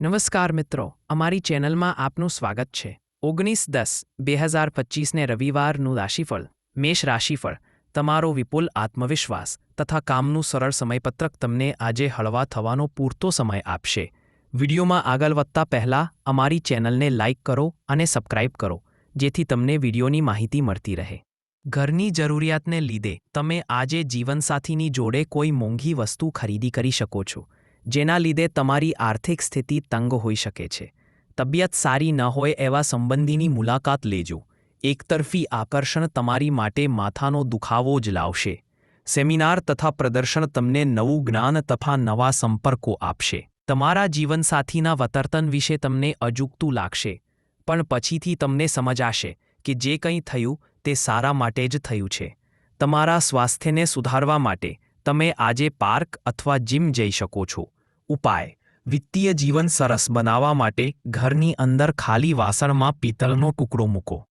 નમસ્કાર મિત્રો, અમારી ચેનલમાં આપનું સ્વાગત છે. ઓગણીસ દસ, બે હજાર પચીસને રવિવારનું રાશિફળ, મેષ રાશિફળ, તમારો વિપુલ આત્મવિશ્વાસ તથા કામનું સરળ સમયપત્રક તમને આજે હળવા થવાનો પૂરતો સમય આપશે. વિડીયોમાં આગળ વધતા પહેલાં અમારી ચેનલને લાઇક કરો અને સબસ્ક્રાઇબ કરો, જેથી તમને વિડીયોની માહિતી મળતી રહે. ઘરની જરૂરિયાતને લીધે તમે આજે જીવનસાથીની જોડે કોઈ મોંઘી વસ્તુ ખરીદી કરી શકો છો. જેના લીધે તમારી આર્થિક સ્થિતિ તંગ હોઈ શકે છે. તબિયત સારી ન હોય એવા સંબંધીની મુલાકાત લેજો. એકતરફી આકર્ષણ તમારી માટે માથાનો દુખાવો જ લાવશે. સેમિનાર તથા પ્રદર્શન તમને નવું જ્ઞાન તથા નવા સંપર્કો આપશે. તમારા જીવનસાથીના વતર્તન વિશે તમને અજુગતું લાગશે. પણ પછીથી તમને સમજાશે કે જે કંઈ થયું તે સારા માટે જ થયું છે. તમારા સ્વાસ્થ્યને સુધારવા માટે તમે આજે પાર્ક અથવા જીમ જઈ શકો છો. ઉપાય. વિત્તીય જીવન સરસ બનાવવા માટે ઘરની અંદર ખાલી વાસણમાં પિત્તળનો ટુકડો મૂકો.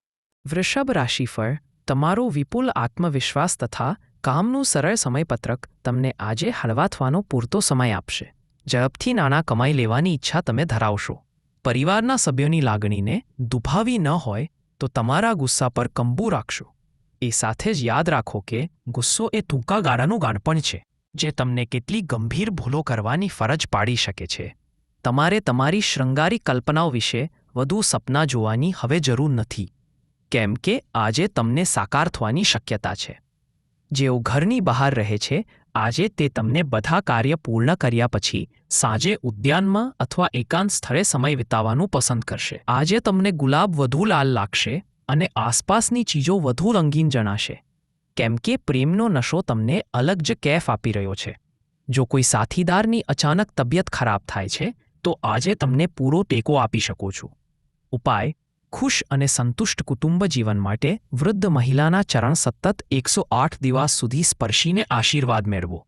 વૃષભ રાશિફળ, તમારો વિપુલ આત્મવિશ્વાસ તથા કામનું સરળ સમયપત્રક તમને આજે હળવા થવાનો પૂરતો સમય આપશે. ઝડપથી નાણાં કમાઈ લેવાની ઈચ્છા તમે ધરાવશો. પરિવારના સભ્યોની લાગણીને દુભાવી ન હોય તો તમારા ગુસ્સા પર કંબુ રાખશો. એ સાથે જ યાદ રાખો કે ગુસ્સો એ ટૂંકા ગાળાનું ગાણપણ છે. જે તમને કેટલી ગંભીર ભૂલો કરવાની ફરજ પાડી શકે છે. તમારે તમારી શૃંગારી કલ્પનાઓ વિશે વધુ સપના જોવાની હવે જરૂર નથી. કેમ કે આજે તમને સાકાર થવાની શક્યતા છે. જેઓ ઘરની બહાર રહે છે, આજે તે તમને બધા કાર્ય પૂર્ણ કર્યા પછી સાંજે ઉદ્યાનમાં અથવા એકાંત સ્થળે સમય વિતાવવાનું પસંદ કરશે. આજે તમને ગુલાબ વધુ લાલ લાગશે અને આસપાસની ચીજો વધુ રંગીન જણાશે. કેમ કે પ્રેમનો નશો તમને અલગ જ કેફ આપી રહ્યો છે. જો કોઈ સાથીદારની અચાનક તબિયત ખરાબ થાય છે, તો આજે તમને પૂરો ટેકો આપી શકો છો. ઉપાય, ખુશ અને સંતુષ્ટ કુટુંબ જીવન માટે વૃદ્ધ મહિલાના ચરણ સતત એકસો આઠ દિવસ સુધી સ્પર્શીને આશીર્વાદ મેળવો.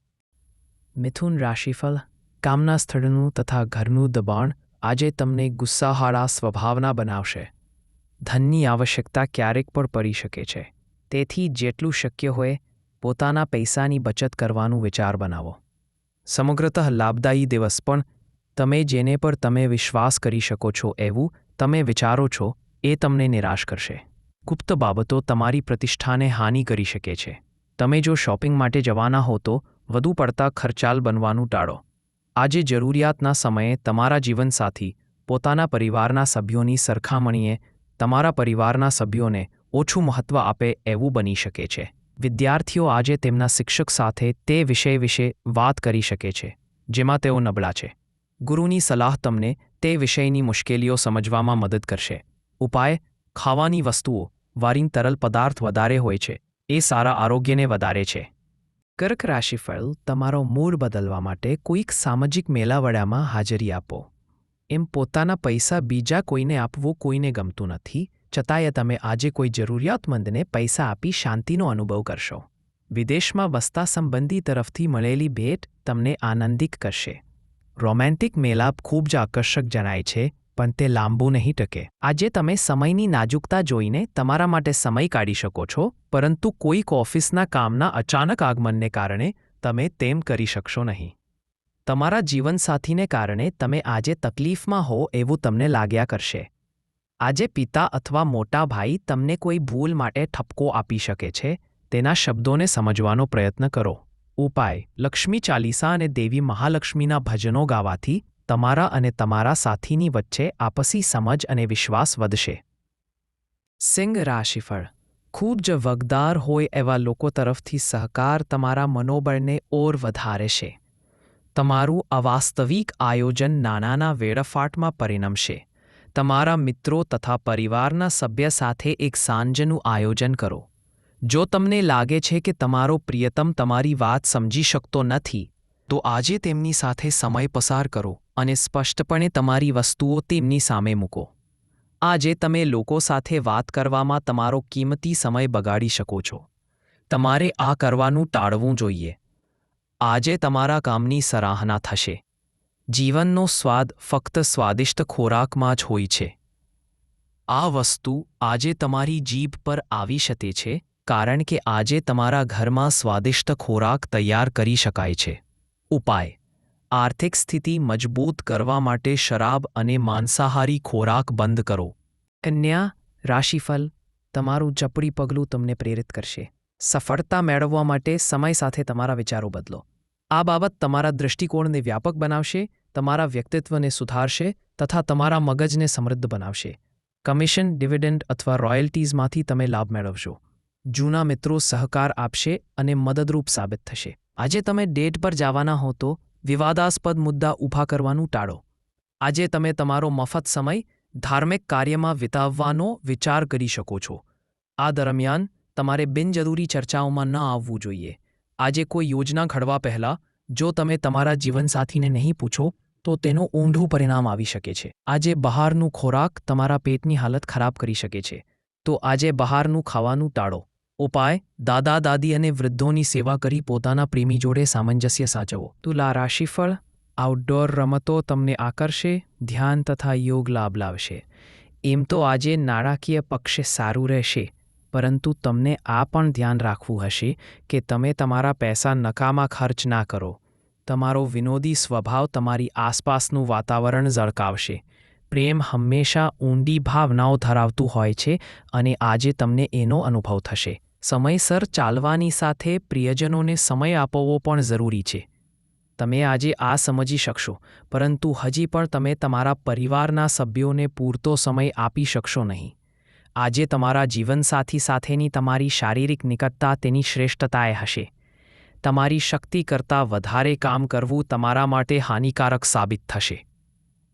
મિથુન રાશિફળ, કામના સ્થળનું તથા ઘરનું દબાણ આજે તમને ગુસ્સાહાળા સ્વભાવના બનાવશે. ધનની આવશ્યકતા ક્યારેક પણ પડી શકે છે. તેથી જેટલું શક્ય હોય, પોતાના પૈસાની બચત કરવાનું વિચાર બનાવો. સમગ્રતઃ લાભદાયી દિવસ, પણ તમે જેને પર તમે વિશ્વાસ કરી શકો છો એવું તમે વિચારો છો, એ તમને નિરાશ કરશે. ગુપ્ત બાબતો તમારી પ્રતિષ્ઠાને હાનિ કરી શકે છે. તમે જો શોપિંગ માટે જવાના હો તો વધુ પડતા ખર્ચાલ બનવાનું ટાળો. આજે જરૂરિયાતના સમયે તમારા જીવનસાથી, પોતાના પરિવારના સભ્યોની સરખામણીએ તમારા પરિવારના સભ્યોને ઓછું મહત્ત્વ આપે એવું બની શકે છે. વિદ્યાર્થીઓ આજે તેમના શિક્ષક સાથે તે વિષય વિશે વાત કરી શકે છે, જેમાં તેઓ નબળા છે. ગુરુની સલાહ તમને તે વિષયની મુશ્કેલીઓ સમજવામાં મદદ કરશે. ઉપાય, ખાવાની વસ્તુઓ, વારીન તરલ પદાર્થ વધારે હોય છે, એ સારા આરોગ્યને વધારે છે. કર્ક રાશિફળ તમારો મૂડ બદલવા માટે કોઈક સામાજિક મેલાવડામાં હાજરી આપો. એમ પોતાના પૈસા બીજા કોઈને આપવું કોઈને ગમતું નથી છતાંય તમે આજે કોઈ જરૂરિયાતમંદને પૈસા આપી શાંતિનો અનુભવ કરશો. વિદેશમાં વસતા સંબંધી તરફથી મળેલી ભેટ તમને આનંદિત કરશે. રોમેન્ટિક મેલાપ ખૂબ જ આકર્ષક જણાય છે, પણ તે લાંબુ નહીં ટકે. આજે તમે સમયની નાજુકતા જોઈને તમારા માટે સમય કાઢી શકો છો, પરંતુ કોઈક ઓફિસના કામના અચાનક આગમનને કારણે તમે તેમ કરી શકશો નહીં. તમારા જીવનસાથીને કારણે તમે આજે તકલીફમાં હો એવું તમને લાગ્યા કરશે. આજે પિતા અથવા મોટા ભાઈ તમને કોઈ ભૂલ માટે ઠપકો આપી શકે છે? તેના શબ્દોને સમજવાનો પ્રયત્ન કરો. ઉપાય. લક્ષ્મી ચાલીસા અને દેવી મહાલક્ષ્મીના ભજનો ગાવાથી તમારા અને તમારા સાથીની વચ્ચે આપસી સમજ અને વિશ્વાસ વધશે. સિંહ રાશિફળ. ખૂબ જ વગદાર હોય એવા લોકો તરફથી સહકાર તમારા મનોબળને ઓર વધારે છે. તમારું અવાસ્તવિક આયોજન નાનાના વેડફાટમાં પરિણમશે. તમારા મિત્રો તથા પરિવારના સભ્ય સાથે એક સાંજનું આયોજન કરો. જો તમને લાગે છે કે તમારો પ્રિયતમ તમારી વાત સમજી શકતો નથી, તો આજે તેમની સાથે સમય પસાર કરો અને સ્પષ્ટપણે તમારી વસ્તુઓ તેમની સામે મૂકો. આજે તમે લોકો સાથે વાત કરવામાં તમારો કિંમતી સમય બગાડી શકો છો. તમારે આ કરવાનું ટાળવું જોઈએ. આજે તમારા કામની સરાહના થશે. જીવનનો સ્વાદ ફક્ત સ્વાદિષ્ટ ખોરાકમાં જ હોય છે. આ વસ્તુ આજે તમારી જીભ પર આવી શકે છે, કારણ કે આજે તમારા ઘરમાં સ્વાદિષ્ટ ખોરાક તૈયાર કરી શકાય છે. ઉપાય. આર્થિક સ્થિતિ મજબૂત કરવા માટે શરાબ અને માંસાહારી ખોરાક બંધ કરો. કન્યા, રાશિફલ, તમારું ચપડી પગલું તમને પ્રેરિત કરશે. સફળતા મેળવવા માટે સમય સાથે તમારા વિચારો બદલો. આ બાબત તમારા દૃષ્ટિકોણને વ્યાપક બનાવશે, તમારા વ્યક્તિત્વને સુધારશે તથા તમારા મગજને સમૃદ્ધ બનાવશે. કમિશન, ડિવિડન્ડ અથવા રોયલ્ટીઝમાંથી તમે લાભ મેળવશો. જૂના મિત્રો સહકાર આપશે અને મદદરૂપ સાબિત થશે. આજે તમે ડેટ પર જવાના હો તો વિવાદાસ્પદ મુદ્દા ઊભા કરવાનું ટાળો. આજે તમે તમારો મફત સમય ધાર્મિક કાર્યમાં વિતાવવાનો વિચાર કરી શકો છો. આ દરમિયાન તમારે બિનજરૂરી ચર્ચાઓમાં ન આવવું જોઈએ. આજે કોઈ યોજના ઘડવા પહેલાં જો તમે તમારા જીવનસાથીને નહીં પૂછો, તો તેનું ઊંધું પરિણામ આવી શકે છે. આજે બહારનું ખોરાક તમારા પેટની હાલત ખરાબ કરી શકે છે. તો આજે બહારનું ખાવાનું ટાળો. ઉપાય, દાદા, દાદી અને વૃદ્ધોની સેવા કરી પોતાના પ્રેમી જોડે સામંજસ્ય સાચવો. તુલા રાશિફળ આઉટડોર રમતો તમને આકર્ષે, ધ્યાન તથા યોગ લાભ લાવશે. એમ તો આજે નાણાકીય પક્ષે સારું રહેશે. પરંતુ તમને આ પણ ધ્યાન રાખવું હશે કે તમે તમારા પૈસા નકામા ખર્ચ ના કરો. તમારો વિનોદી સ્વભાવ તમારી આસપાસનું વાતાવરણ ઝળકાવશે. પ્રેમ હંમેશા ઊંડી ભાવનાઓ ધરાવતું હોય છે અને આજે તમને એનો અનુભવ થશે. સમયસર ચાલવાની સાથે પ્રિયજનોને સમય આપવો પણ જરૂરી છે. તમે આજે આ સમજી શકશો, પરંતુ હજી પણ તમે તમારા પરિવારના સભ્યોને પૂરતો સમય આપી શકશો નહીં. આજે તમારા જીવનસાથી સાથેની તમારી શારીરિક નિકટતા તેની શ્રેષ્ઠતાએ હશે. તમારી શક્તિ કરતાં વધારે કામ કરવું તમારા માટે હાનિકારક સાબિત થશે.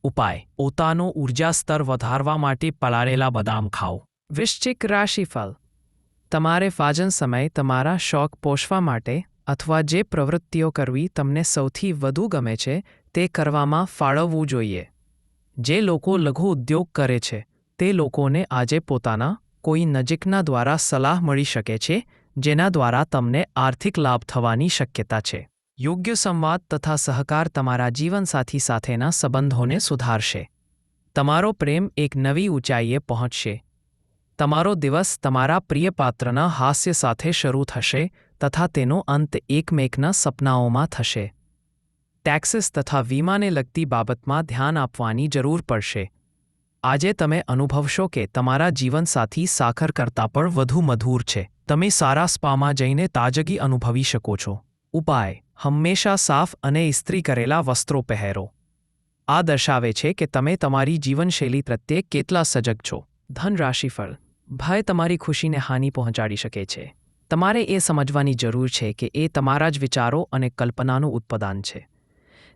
ઉપાય. પોતાનો ઊર્જા સ્તર વધારવા માટે પલાળેલા બદામ ખાઓ. વૃશ્ચિક રાશિફળ. તમારે ફાજન સમય તમારા શોખ પોષવા માટે અથવા જે પ્રવૃત્તિઓ કરવી તમને સૌથી વધુ ગમે છે તે કરવામાં ફાળવવું જોઈએ. જે લોકો લઘુ ઉદ્યોગ કરે છે તે લોકોને આજે પોતાના કોઈ નજીકના દ્વારા સલાહ મળી શકે છે, જેના દ્વારા તમને આર્થિક લાભ થવાની શક્યતા છે. યોગ્ય સંવાદ તથા સહકાર તમારા જીવનસાથી સાથેના સંબંધોને સુધારશે. તમારો પ્રેમ એક નવી ઊંચાઈએ પહોંચશે. તમારો દિવસ તમારા પ્રિય પાત્રના હાસ્ય સાથે શરૂ થશે તથા તેનો અંત એકમેકના સપનાઓમાં થશે. ટેક્સીસ તથા વીમાને લગતી બાબતમાં ધ્યાન આપવાની જરૂર પડશે. આજે તમે અનુભવશો કે તમારા જીવનસાથી સાખર કરતાં પણ વધુ મધુર છે. તમે સારા સ્પામાં જઈને તાજગી અનુભવી શકો છો. ઉપાય, હંમેશા સાફ અને ઇસ્ત્રી કરેલા વસ્ત્રો પહેરો. આ દર્શાવે છે કે તમે તમારી જીવનશૈલી પ્રત્યે કેટલા સજગ છો. ધન રાશિફળ ભય તમારી ખુશીને હાનિ પહોંચાડી શકે છે. તમારે એ સમજવાની જરૂર છે કે એ તમારા જ વિચારો અને કલ્પનાનું ઉત્પાદન છે.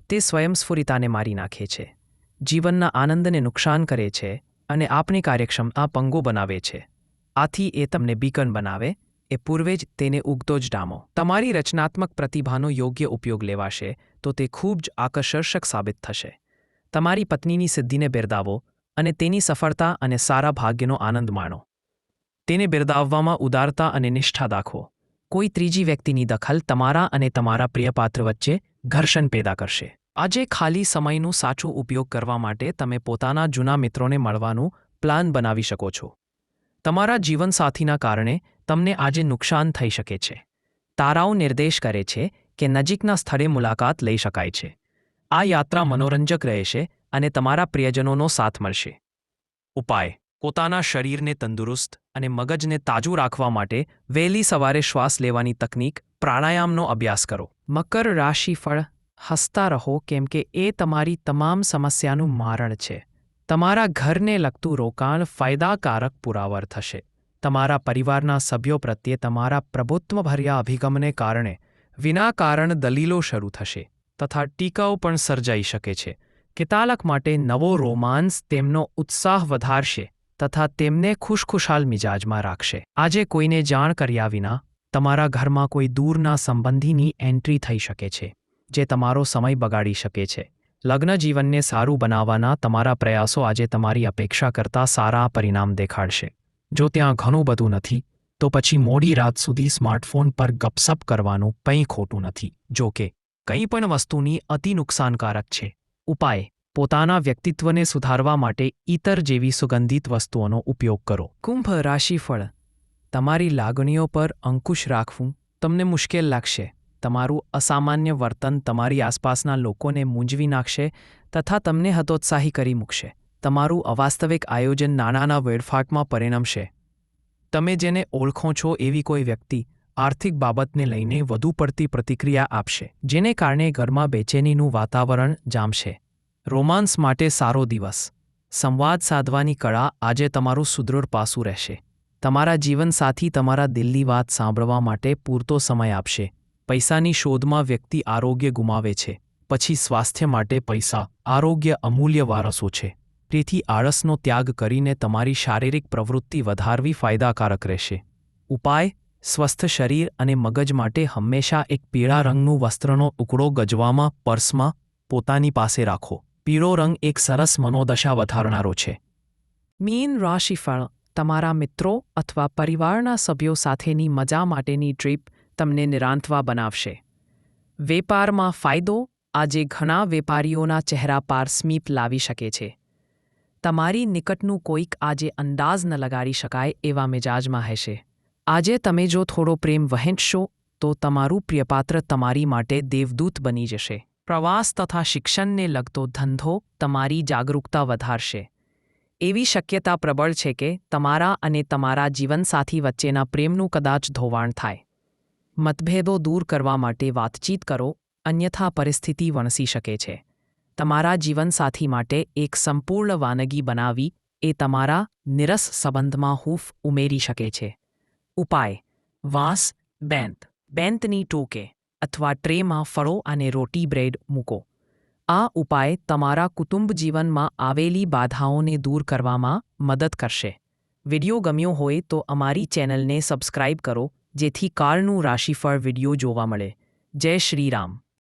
તે સ્વયંસ્ફુરિતાને મારી નાખે છે. જીવનના આનંદને નુકસાન કરે છે અને આપની કાર્યક્ષમતા પંગો બનાવે છે. આથી એ તમને બીકન બનાવે, એ પૂર્વે જ તેને ઉગતો જ ડામો. તમારી રચનાત્મક પ્રતિભાનો યોગ્ય ઉપયોગ લેવાશે તો તે ખૂબ જ આકર્ષક સાબિત થશે. તમારી પત્નીની સિદ્ધિને બિરદાવો અને તેની સફળતા અને સારા ભાગ્યનો આનંદ માણો. તેને બિરદાવવામાં ઉદારતા અને નિષ્ઠા દાખવો. કોઈ ત્રીજી વ્યક્તિની દખલ તમારા અને તમારા પ્રિયપાત્ર વચ્ચે ઘર્ષણ પેદા કરશે. આજે ખાલી સમયનો સાચો ઉપયોગ કરવા માટે તમે પોતાના જૂના મિત્રોને મળવાનું પ્લાન બનાવી શકો છો. તમારા જીવનસાથીના કારણે તમને આજે નુકસાન થઈ શકે છે. તારાઓ નિર્દેશ કરે છે કે નજીકના સ્થળે મુલાકાત લઈ શકાય છે. આ યાત્રા મનોરંજક રહેશે અને તમારા પ્રિયજનોનો સાથ મળશે. ઉપાય. પોતાના શરીરને તંદુરસ્ત અને મગજને તાજું રાખવા માટે વહેલી સવારે શ્વાસ લેવાની તકનીક પ્રાણાયામનો અભ્યાસ કરો. મકર રાશિ ફળ હસતા રહો કેમ કે એ તમારી તમામ સમસ્યાનું મારણ છે. તમારા ઘરને લગતું રોકાણ ફાયદાકારક પુરાવર થશે. તમારા પરિવારના સભ્યો પ્રત્યે તમારા પ્રભુત્વભર્યા અભિગમને કારણે વિના કારણ દલીલો શરૂ થશે તથા ટીકાઓ પણ સર્જાઈ શકે છે કેટલાક માટે નવો રોમાન્સ તેમનો ઉત્સાહ વધારશે તથા તેમને ખુશખુશાલ મિજાજમાં રાખશે. આજે કોઈને જાણ કર્યા વિના તમારા ઘરમાં કોઈ દૂરના સંબંધીની એન્ટ્રી થઈ શકે છે. જે તમારો સમય બગાડી શકે છે. લગ્ન જીવનને સારું બનાવવાના તમારા પ્રયાસો આજે તમારી અપેક્ષા કરતાં સારા પરિણામ દેખાડશે. જો ત્યાં ઘણું બધું નથી, તો પછી મોડી રાત સુધી સ્માર્ટફોન પર ગપસપ કરવાનું કંઈ ખોટું નથી. જો કે, કંઈ પણ વસ્તુની અતિ નુકસાનકારક છે. ઉપાય, પોતાના વ્યક્તિત્વને સુધારવા માટે ઇતર જેવી સુગંધિત વસ્તુઓનો ઉપયોગ કરો. કુંભ રાશિફળ. તમારી લાગણીઓ પર અંકુશ રાખવું તમને મુશ્કેલ લાગશે. તમારું અસામાન્ય વર્તન તમારી આસપાસના લોકોને મૂંઝવી નાખશે તથા તમને હતોત્સાહી કરી મૂકશે. તમારું અવાસ્તવિક આયોજન નાણાંના વેડફાટમાં પરિણમશે. તમે જેને ઓળખો છો એવી કોઈ વ્યક્તિ આર્થિક બાબતને લઈને વધુ પડતી પ્રતિક્રિયા આપશે, જેને કારણે ઘરમાં બેચેનીનું વાતાવરણ જામશે. રોમાન્સ માટે સારો દિવસ. સંવાદ સાધવાની કળા આજે તમારું સુદૃઢ પાસું રહેશે. તમારા જીવનસાથી તમારા દિલની વાત સાંભળવા માટે પૂરતો સમય આપશે. પૈસાની શોધમાં વ્યક્તિ આરોગ્ય ગુમાવે છે, પછી સ્વાસ્થ્ય માટે પૈસા, આરોગ્ય અમૂલ્ય વારસો છે. તેથી આળસનો ત્યાગ કરીને તમારી શારીરિક પ્રવૃત્તિ વધારવી ફાયદાકારક રહેશે. ઉપાય, સ્વસ્થ શરીર અને મગજ માટે હંમેશા એક પીળા રંગનું વસ્ત્રનો ટુકડો ગજવામાં, પર્સમાં, પોતાની પાસે રાખો. પીળો રંગ એક સરસ મનોદશા વધારનારો છે. મીન રાશિફળ, તમારા મિત્રો અથવા પરિવારના સભ્યો સાથેની મજા માટેની ટ્રીપ તમને નિરાંતવા બનાવશે. વેપારમાં ફાયદો આજે ઘણા વેપારીઓના ચહેરા પાર સ્મીપ લાવી શકે છે. તમારી નિકટનું કોઈક આજે અંદાજ ન લગાડી શકાય એવા મિજાજમાં હશે. આજે તમે જો થોડો પ્રેમ વહેંચશો, તો તમારું પ્રિયપાત્ર તમારી માટે દેવદૂત બની જશે. પ્રવાસ તથા શિક્ષણને લગતો ધંધો તમારી જાગરૂકતા વધારશે. એવી શક્યતા પ્રબળ છે કે તમારા અને તમારા જીવનસાથી વચ્ચેના પ્રેમનું કદાચ ધોવાણ થાય. મતભેદો દૂર કરવા માટે વાતચીત કરો, અન્યથા પરિસ્થિતિ વણસી શકે છે. તમારા જીવનસાથી માટે એક સંપૂર્ણ વાનગી બનાવી, એ તમારા નિરસ સંબંધમાં હૂફ ઉમેરી શકે છે. ઉપાય. વાંસ, બેંત. બેંતની ટોકે અથવા ટ્રેમાં ફળો અને રોટી બ્રેડ મૂકો. આ ઉપાય તમારા કુટુંબ જીવનમાં આવેલી બાધાઓને દૂર કરવામાં મદદ કરશે. વિડિયો ગમ્યો હોય તો અમારી ચેનલને સબસ્ક્રાઇબ કરો જેથી કારનું રાશિફળ વિડિયો જોવા મળે. જય શ્રી રામ.